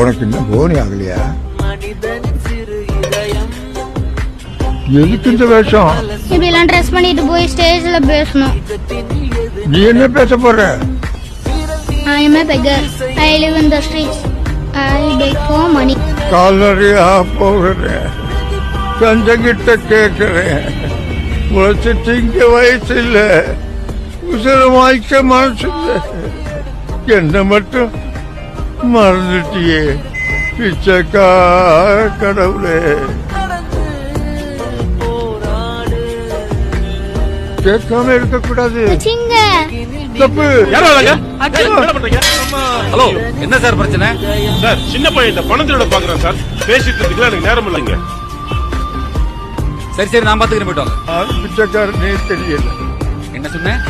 உனக்கு இன்னும் போனி ஆகலையா? மனிதனின் சிறு இதயம். எதுக்கு இந்த வேஷம்? இப்படிலாம் ட்ரெஸ் பண்ணிட்டு போய் ஸ்டேஜ்ல பேசணும். நீ என்ன பேச போற? I am a beggar. I live in the streets. I beg for money. கால்நடையா போகிறேன் கஞ்சங்கிட்ட கேட்கிறேன் முளைச்சு திங்க வயசு இல்ல உசுர வாய்க்க மனசு இல்ல என்ன மட்டும் மறந்துட்டியே. பிச்சைக்கா கடவுளே. கேட்காம இருக்கக்கூடாது. சிங்க தப்பு? ஹலோ என்ன சார் பிரச்சனை? சார் சின்ன பையன் பணம் திருட பாக்குறேன் சார். பேசிட்டு இருக்கீங்களா எனக்கு நேரம் இல்லைங்க. சரி சரி நான் பாத்துக்கிறேன் போயிட்டு பிச்சைக்காரனே தெரியல. என்ன சொன்னேன்